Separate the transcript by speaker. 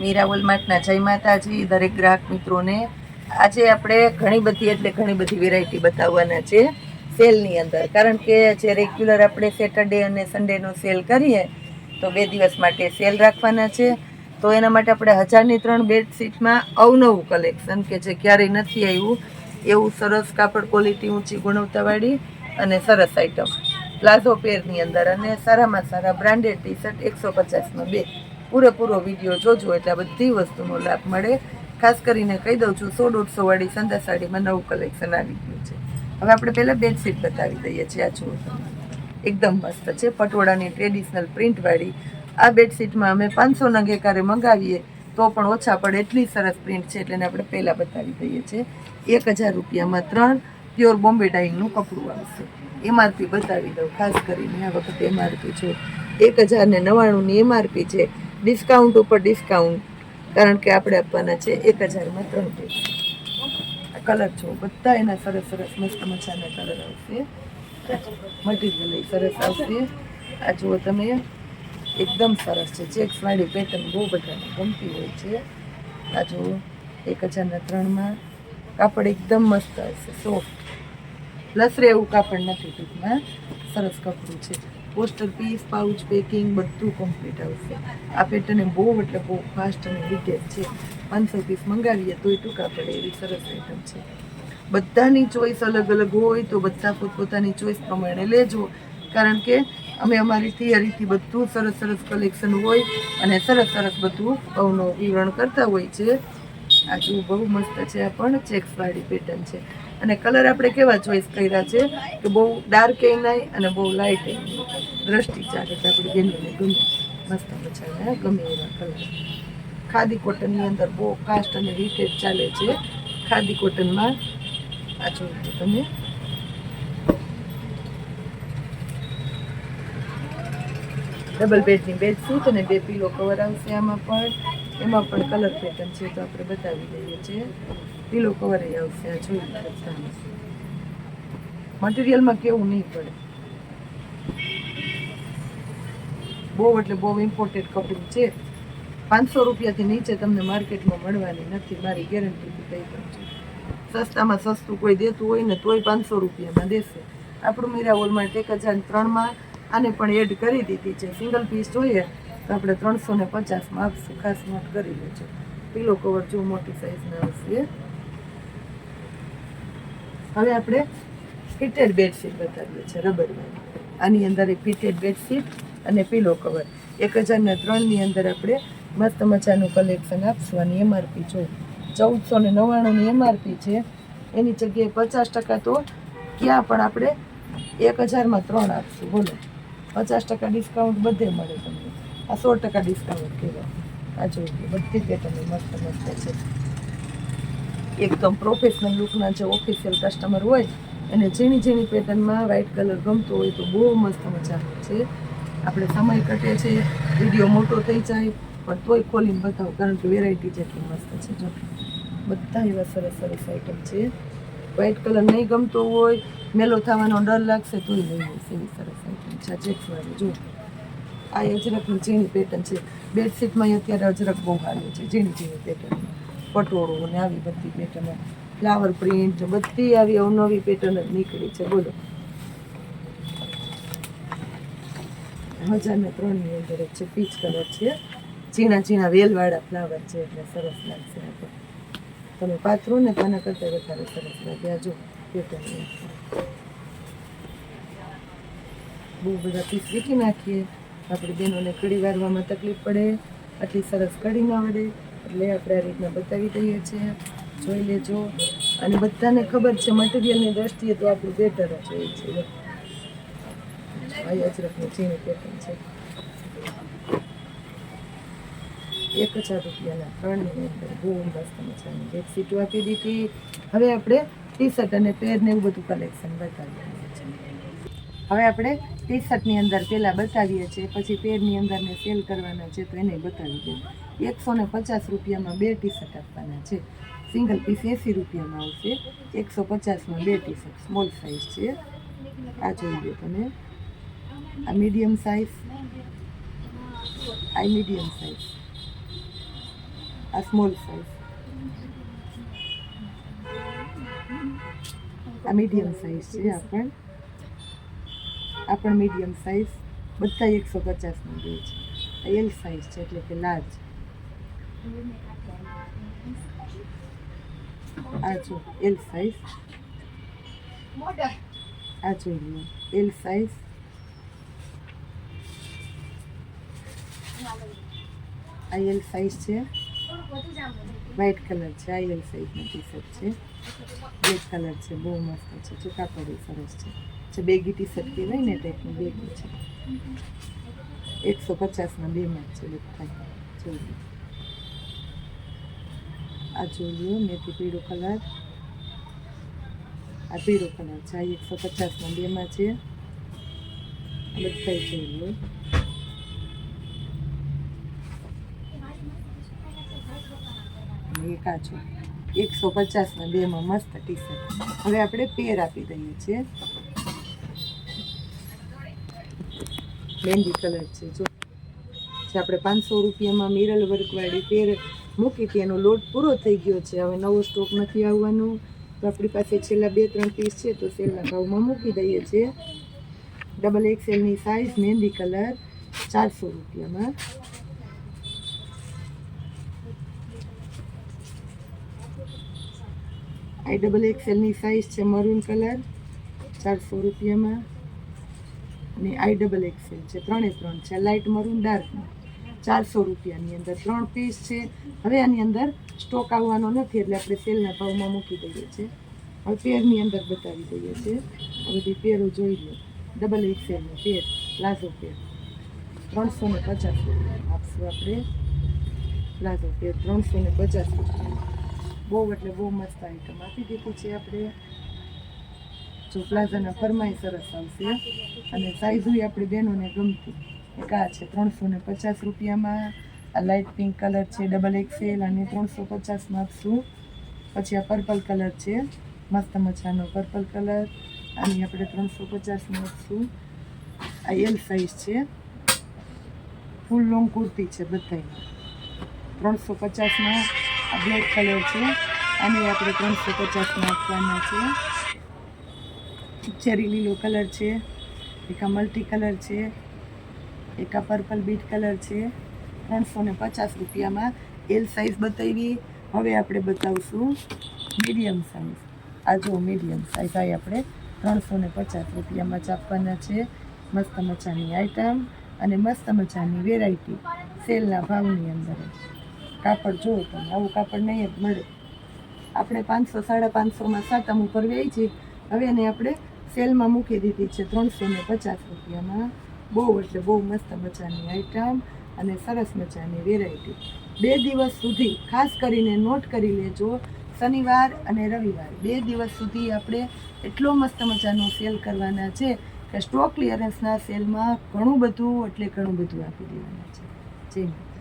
Speaker 1: મીરા વોલમાર્ટના જય માતાજી, દરેક ગ્રાહક મિત્રોને. આજે આપણે ઘણી બધી, એટલે ઘણી બધી વેરાયટી બતાવવાના છે સેલની અંદર. કારણ કે જે રેગ્યુલર આપણે સેટરડે અને સન્ડેનો સેલ કરીએ, તો બે દિવસ માટે સેલ રાખવાના છે. તો એના માટે આપણે હજારની ત્રણ બેડશીટમાં અવનવું કલેક્શન કે જે ક્યારેય નથી આવ્યું, એવું સરસ કાપડ ક્વોલિટી ઊંચી ગુણવત્તાવાળી અને સરસ આઈટમ પ્લાઝો પેરની અંદર અને સારામાં સારા બ્રાન્ડેડ ટી શર્ટ એકસો પચાસમાં બે. પૂરેપૂરો વીડિયો જોજો એટલે બધી વસ્તુનો લાભ મળે. ખાસ કરીને કહી દઉં છું, સો દોઢસો વાળી સંધા સાડીમાં નવું કલેક્શન આવી ગયું છે. હવે આપણે પહેલાં બેડશીટ બતાવી દઈએ છીએ, આ જુઓ. એકદમ મસ્ત છે, પટોળાની ટ્રેડિશનલ પ્રિન્ટવાળી આ બેડશીટમાં અમે પાંચસો નંગેકારે મંગાવીએ, તો પણ ઓછા પડે, એટલી સરસ પ્રિન્ટ છે એટલે આપણે પહેલાં બતાવી દઈએ છીએ. એક હજાર રૂપિયામાં ત્રણ પ્યોર બોમ્બે ડાઇંગનું કપડું આવશે. એમઆરપી બતાવી દઉં, ખાસ કરીને આ વખતે એમઆરપી છે. એક હજારને નવ્વાણુંની એમઆરપી છે. ડિસ્કાઉન્ટ ઉપર ડિસ્કાઉન્ટ. કારણ કે આપણે આપવાના છે એક હજારમાં ત્રણ પીસ કલર છો બધા એના સરસ સરસ મસ્ત મજાના કલર આવશે. મટીરિયલ સરસ આવશે. આ જુઓ તમે, એકદમ સરસ છે. ચેક્સવાળી પેટર્ન બહુ બધાને ગમતી હોય છે. આ જુઓ, એક હજારના ત્રણમાં કાપડ એકદમ મસ્ત આવશે. સોફ્ટ લસરે એવું કાપડ નથી ટૂંકમાં. સરસ કપડું છે. પોસ્ટર, પીસ, પાઉચ, પેકિંગ બધું કમ્પ્લીટ આવશે. આ પેટર્ન બહુ એટલે બહુ ફાસ્ટ અને વિગેટ છે. પાંચસો પીસ મંગાવીએ તોય ટૂંકા પડે એવી સરસ આઈટમ છે. બધાની ચોઈસ અલગ અલગ હોય તો બધા પોતપોતાની ચોઈસ પ્રમાણે લેજો. કારણ કે અમે અમારી થિયરીથી બધું સરસ સરસ કલેક્શન હોય અને સરસ સરસ બધું અવનો વિવરણ કરતા હોય છે. આ બહુ મસ્ત છે આ પણ ચેક્સવાળી પેટર્ન છે. અને કલર આપણે કેવા ચોઈસ કર્યા છે કે બહુ ડાર્ક એ નહીં અને બહુ લાઇટ એ દ્રષ્ટિ ચાલે છે આપણી બેનોને ગમે મસ્ત મજાના ગમે એવા કલર ખાદી કોટનની અંદર બહુ ફાસ્ટ અને રીટેડ ચાલે છે. ખાદી કોટનમાં આ જોયું તમે. ડબલ બેડની બેડશીટ અને બે પીલો કવર આવશે આમાં પણ. એમાં પણ કલર પેટર્ન છે તો આપણે બતાવી દઈએ છીએ. પીલો કવર આવશે આ જોઈ મટીરિયલમાં કેવું નહીં પડે. બહુ એટલે બહુ ઇમ્પોર્ટેડ કપડું છે. પાંચસો રૂપિયાથી નીચે તમને માર્કેટમાં મળવાની નથી. મારી ગેરંટીથી કહી દઉં છું. સસ્તામાં સસ્તું કોઈ દેતું હોય ને તોય પાંચસો રૂપિયામાં દેશે. આપણું મીરા વોલમાર્ટ એક હજાર ત્રણમાં આને પણ એડ કરી દીધી છે. સિંગલ પીસ જોઈએ તો આપણે ત્રણસો ને પચાસમાં આપશું. ખાસ નોટ કરી લેજો. પીલો કવર જો મોટી સાઈઝના આવશે હવે આપણે ફિટેડ બેડશીટ બતાવીએ છીએ રબરવાળી આની અંદર એક ફિટેડ બેડશીટ અને પીલો કવર એક હજારના ત્રણની અંદર આપણે મસ્ત મજાનું કલેક્શન આપશું. અને એમઆરપી જો ચૌદસો ને નવ્વાણુંની એમઆરપી છે. એની જગ્યાએ પચાસ ટકા તો ક્યાં પણ આપણે એક હજારમાં ત્રણ આપશું. બોલો. પચાસ ટકા ડિસ્કાઉન્ટ બધે મળે તમને. આ સો ટકા ડિસ્કાઉન્ટ કહેવાય. આ જોઈએ બધી પેટર્ન મસ્ત મસ્ત છે. એકદમ પ્રોફેશનલ લુકના જે ઓફિશિયલ કસ્ટમર હોય, એને ઝીણી ઝીણી પેટર્નમાં વ્હાઇટ કલર ગમતો હોય તો બહુ મસ્ત મજા છે. આપણે સમય કટે છે વીડિયો મોટો થઈ જાય, પણ તોય ખોલીને બતાવો, કારણ કે વેરાયટી જેટલી મસ્ત છે. જો બધા એવા સરસ સરસ આઈટમ છે. વ્હાઇટ કલર નહીં ગમતો હોય, મેલો થવાનો ડર લાગશે, તોય લઈ લઈશ એવી સરસ આઈટમ છે. ચેક્સવાળી, જો. આ અજરકની ઝીણી પેટર્ન છે. બેડશીટમાં અત્યારે અજરક બહુ હાલે છે, ઝીણી ઝીણી પેટર્ન પટોળું ને આવી બધી પેટર્ન. ફ્લાવર પ્રિન્ટ બધી આવી અવનવી પેટર્ન જ નીકળી છે. બોલો. હજારને ત્રણની અંદર જ છે. પીચ કલર છે. ઝીણા ઝીણા વેલવાળા ફ્લાવર છે. એટલે સરસ લાગશે આપણે તમે પાથરો ને પાના કરતાં વધારે સરસ લાગે. આ જો, પેટર્ન બહુ બધા પીસ વીટી નાખીએ. આપણી બહેનોને કડી વારવામાં તકલીફ પડે. આટલી સરસ કડી ના વડે એટલે આપણે આ રીતના બતાવી દઈએ છીએ. જોઈ લેજો. અને બધાને ખબર છે મટીરિયલની દ્રષ્ટિએ તો આપણું બેટર જ હોય છે આ અજરકની ઝીણી પેટર્ન છે. એક હજાર રૂપિયાના ત્રણની અંદર બહુ મસ્ત મજાની બેડશીટો આપી દીધી. હવે આપણે ટી શર્ટ અને પેરને એવું બધું કલેક્શન બતાવીએ હવે આપણે ટી શર્ટની અંદર પહેલાં બતાવીએ છીએ, પછી પેરની અંદર ને સેલ કરવાના છે તો એને બતાવી દઉં. એકસો ને પચાસ રૂપિયામાં બે ટી શર્ટ આપવાના છે. સિંગલ પીસ એંસી રૂપિયામાં આવશે. એકસો પચાસમાં બે ટી શર્ટ સ્મોલ સાઇઝ છે. આ જોઈ લો તમે. આ મીડિયમ સાઇઝ આ મીડિયમ સાઇઝ આ સ્મોલ સાઈઝ આ મીડિયમ સાઈઝ છે આ આ પણ મીડિયમ સાઇઝ બધા એકસો પચાસમાં બે છે. એલ સાઈઝ છે, એટલે કે લાર્જ આ જો એલ સાઈઝ આ એલ સાઈઝ આ એલ છે. વ્હાઈટ કલર છે, આ એલ ટી શર્ટ છે. બ્લેક કલર છે, બહુ મસ્ત છે ચૂકા પડી સરસ છે. જે બેગી ટી શર્ટ કહેવાય ને ટાઈપની બેગી છે. એકસો પચાસના બેમાં જ છે બધા જોઈએ આ જોઈ લો મેથી પીળો કલર આ પીળો કલર છે, આ એકસો પચાસના બેમાં છે. બધા જોઈ લો. અને એક આ જો એકસો પચાસના બેમાં મસ્ત ટી શર્ટ હવે આપણે પેર આપી દઈએ છીએ. મહેંદી કલર છે, જો. જે આપણે પાંચસો રૂપિયામાં મિરલ વર્કવાળી પેર મૂકી હતી, એનો લોટ પૂરો થઈ ગયો છે. હવે નવો સ્ટોક નથી આવવાનો. તો આપણી પાસે છેલ્લા બે ત્રણ પીસ છે, તો સેલના ભાવમાં મૂકી દઈએ છીએ. ડબલ એક્સેલની સાઇઝ મહેંદી કલર ચારસો રૂપિયામાં. આઈ ડબલ એક્સેલની સાઇઝ છે મરૂન કલર ચારસો રૂપિયામાં. અને આઈ ડબલ એક્સેલ છે, ત્રણે ત્રણ છે લાઇટ મરૂન ડાર્ક ચારસો રૂપિયાની અંદર ત્રણ પીસ છે. હવે આની અંદર સ્ટોક આવવાનો નથી, એટલે આપણે સેલના ભાવમાં મૂકી દઈએ છીએ. હવે પેરની અંદર બતાવી દઈએ છીએ. આ બધી પેરો જોઈ લો. ડબલ એક્સેલનો પેર પ્લાઝો પેર ત્રણસો ને પચાસ રૂપિયા આપશું આપણે. પ્લાઝો પેર ત્રણસો ને પચાસ રૂપિયા. બહુ, એટલે બહુ મસ્ત આઈટમ આપી દીધી છે આપણે. જો પ્લાઝાના ફરમાઈ સરસ આવશે. અને સાઈઝુય આપણી બહેનોને ગમતી. એક આ છે ત્રણસો ને પચાસ રૂપિયામાં. આ લાઇટ પિંક કલર છે ડબલ એક્સેલ અને ત્રણસો પચાસમાં આપશું. પછી આ પર્પલ કલર છે. મસ્ત મજાનો પર્પલ કલર આની આપણે ત્રણસો પચાસમાં આપશું. આ એલ સાઈઝ છે. ફૂલ લોંગ કુર્તી છે બધાય ત્રણસો પચાસમાં બ્લેક કલર છે. અને આપણે ત્રણસો પચાસમાં આપવાના છે. ચેરી લીલો કલર છે, એક આ મલ્ટી કલર છે, એક આ પર્પલ બીટ કલર છે. ત્રણસો ને પચાસ રૂપિયામાં એલ સાઈઝ બતાવી. હવે આપણે બતાવશું મીડિયમ સાઇઝ આ જો મીડિયમ સાઇઝ આ આપણે ત્રણસો ને પચાસ રૂપિયામાં જ આપવાના છે. મસ્ત મજાની આઈટમ અને મસ્ત મજાની વેરાયટી સેલના ભાવની અંદર કાપડ જુઓ તમે આવું કાપડ નહીં જ મળે. આપણે પાંચસો, સાડા પાંચસોમાં સાતમ ઉપર વેચી હવે એને આપણે સેલમાં મૂકી દીધી છે ત્રણસો ને પચાસ રૂપિયામાં. બહુ એટલે બહુ મસ્ત મજાની આઈટમ અને સરસ મજાની વેરાયટી બે દિવસ સુધી, ખાસ કરીને નોટ કરી લેજો, શનિવાર અને રવિવાર. બે દિવસ સુધી આપણે એટલો મસ્ત મજાનો સેલ કરવાના છે કે સ્ટોક ક્લિયરન્સના સેલમાં ઘણું બધું, એટલે ઘણું બધું આપી દેવાના છે. જય